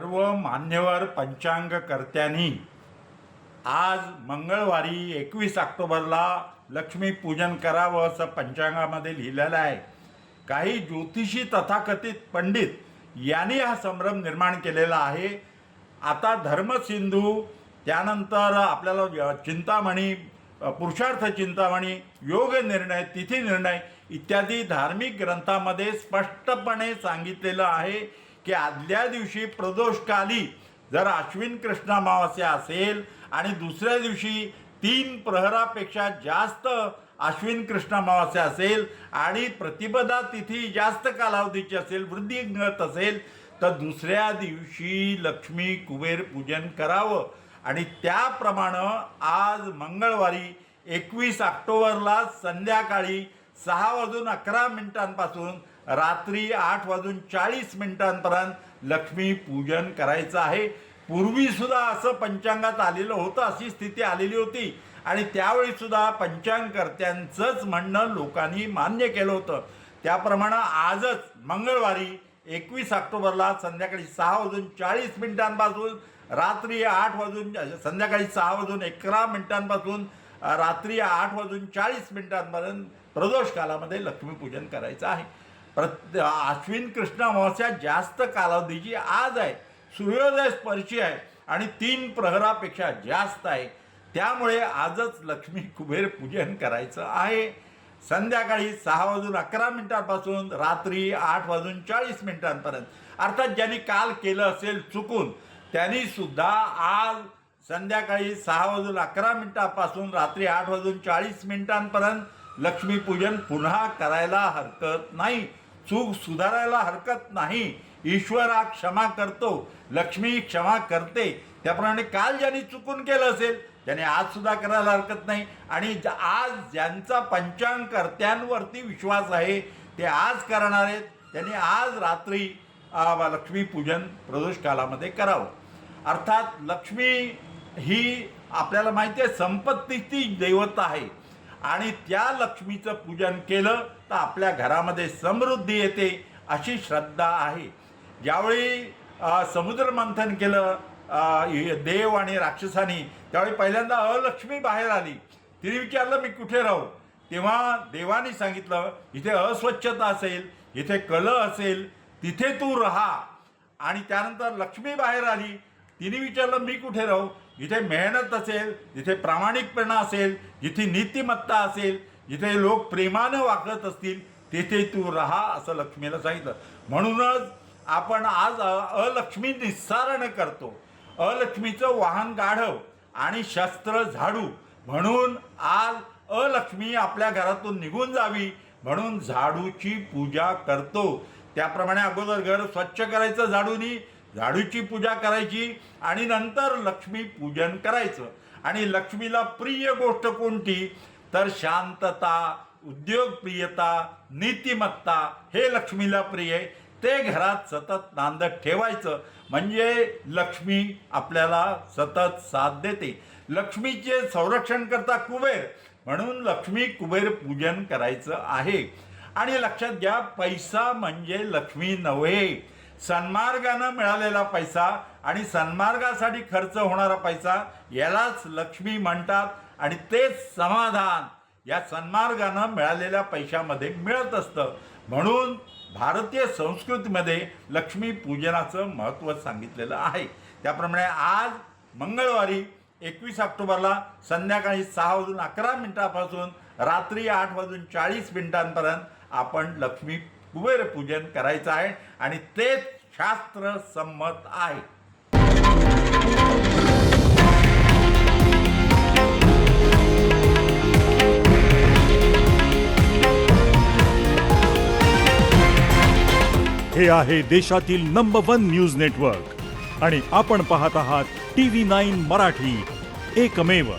सर्व मान्यवर पंचांगकर्त्यांनी आज मंगळवारी एकवीस ऑक्टोबरला लक्ष्मीपूजन करावं असं पंचांगामध्ये लिहिलेलं आहे. काही ज्योतिषी तथाकथित पंडित यांनी हा संभ्रम निर्माण केलेला आहे. आता धर्मसिंधू त्यानंतर आपल्याला चिंतामणी पुरुषार्थ चिंतामणी योग निर्णय तिथी निर्णय इत्यादी धार्मिक ग्रंथामध्ये स्पष्टपणे सांगितलेलं आहे. की आदल्या दिवशी प्रदोषकाली जर अश्विन कृष्ण अमावास्या असेल आणि दुसऱ्या दिवशी तीन प्रहरापेक्षा जास्त अश्विन कृष्ण अमावास्या असेल आणि प्रतिपदा तिथी जास्त कालावधीची असेल वृद्धिंगत असेल तर दुसऱ्या दिवशी लक्ष्मी कुबेर पूजन करावं. आणि त्याप्रमाणे आज मंगळवारी एकवीस ऑक्टोबरला संध्याकाळी सहा वाजून अकरा मिनिटांपासून रात्री आठ वाजून चाळीस मिनिटांपर्यंत लक्ष्मी पूजन करायचं आहे. पूर्वी सुद्धा असं पंचांगात आलेलं होतं अशी स्थिती आलेली होती. आणि त्यावेळी सुद्धा पंचांगकर्त्यांचंच म्हणणं लोकांनी मान्य केलं होतं. त्याप्रमाणे आजच मंगळवारी एकवीस ऑक्टोबरला संध्याकाळी सहा वाजून चाळीस मिनिटांपासून रात्री आठ वाजून संध्याकाळी सहा वाजून अकरा मिनिटांपासून रात्री आठ वाजून चाळीस मिनिटांपर्यंत प्रदोष कालामध्ये लक्ष्मीपूजन करायचं आहे. प्रत अश्विन कृष्ण अमावस्या जास्त कालावधीची आज आहे. सूर्योदय स्पर्शी आहे आणि तीन प्रहरापेक्षा जास्त आहे. त्यामुळे आजच लक्ष्मी कुबेर पूजन करायचं आहे. संध्याकाळी सहा वाजून अकरा मिनिटांपासून रात्री आठ वाजून चाळीस मिनिटांपर्यंत. अर्थात ज्यांनी काल केलं असेल चुकून त्यांनी सुद्धा आज संध्याकाळी सहा वाजून अकरा मिनिटापासून रात्री आठ वाजून चाळीस मिनिटांपर्यंत लक्ष्मीपूजन पुन्हा करायला हरकत नाही. चूक सुधारायला हरकत नाही. ईश्वरा क्षमा करतो. लक्ष्मी क्षमा करते. त्याप्रमाणे काल ज्यांनी चुकून केलं असेल त्याने आज सुद्धा करायला हरकत नाही. आणि आज ज्यांचा पंचांगकर्त्यांवरती विश्वास आहे ते आज करणार आहेत. त्यांनी आज रात्री लक्ष्मीपूजन प्रदोष कालामध्ये करावं. अर्थात लक्ष्मी ही आपल्याला माहिती आहे संपत्तीची दैवता आहे. आणि त्या लक्ष्मीचं पूजन केलं तर आपल्या घरामध्ये समृद्धी येते अशी श्रद्धा आहे. ज्यावेळी समुद्रमंथन समुद्र मंथन केलं देव आणि राक्षसानी त्यावेळी पहिल्यांदा अलक्ष्मी बाहेर आली. तिने विचारलं मी कुठे राहू? तेव्हा देवानी सांगितलं इथे अस्वच्छता असेल इथे कल असेल तिथे तू राहा. आणि त्यानंतर लक्ष्मी बाहेर आली. तिने विचारलं मी कुठे राहू? जिथे मेहनत असेल जिथे प्रामाणिकपणा असेल जिथे नीतिमत्ता असेल जिथे लोक प्रेमानं वागत असतील तेथे तू राहा असं लक्ष्मीला सांगितलं. म्हणूनच आपण आज अ- अलक्ष्मी निस्सारण करतो. अलक्ष्मीचं वाहन गाढव आणि शस्त्र झाडू. म्हणून आज अलक्ष्मी आपल्या घरातून निघून जावी म्हणून झाडूची पूजा करतो. त्याप्रमाणे अगोदर घर स्वच्छ करायचं झाडूनी झाडूची पूजा करायची आणि नंतर लक्ष्मी पूजन करायचं. आणि लक्ष्मीला प्रिय गोष्ट कोणती? तर शांतता उद्योगप्रियता नीतिमत्ता हे लक्ष्मीला प्रिय आहे. ते घरात सतत नांदत ठेवायचं. म्हणजे लक्ष्मी आपल्याला सतत साथ देते. लक्ष्मीचे संरक्षण करता कुबेर. म्हणून लक्ष्मी कुबेर पूजन करायचं आहे. आणि लक्षात घ्या पैसा म्हणजे लक्ष्मी नव्हे. सन्मार्गानं मिळालेला पैसा आणि सन्मार्गासाठी खर्च होणारा पैसा यालाच लक्ष्मी म्हणतात आणि तेच समाधान या सन्मार्गानं मिळालेल्या पैशामध्ये मिळत असतं. म्हणून भारतीय संस्कृतीमध्ये लक्ष्मी पूजनाचं महत्त्व सांगितलेलं आहे. त्याप्रमाणे आज मंगळवारी एकवीस ऑक्टोबरला संध्याकाळी सहा वाजून अकरा मिनिटापासून रात्री आठ वाजून चाळीस मिनिटांपर्यंत आपण लक्ष्मी कुबेरपूजन करायचं आहे आणि तेच शास्त्र संमत आहे. हे आहे देशातील नंबर वन न्यूज नेटवर्क आणि आपण पाहत आहात टी व्ही नाईन मराठी. एकमेव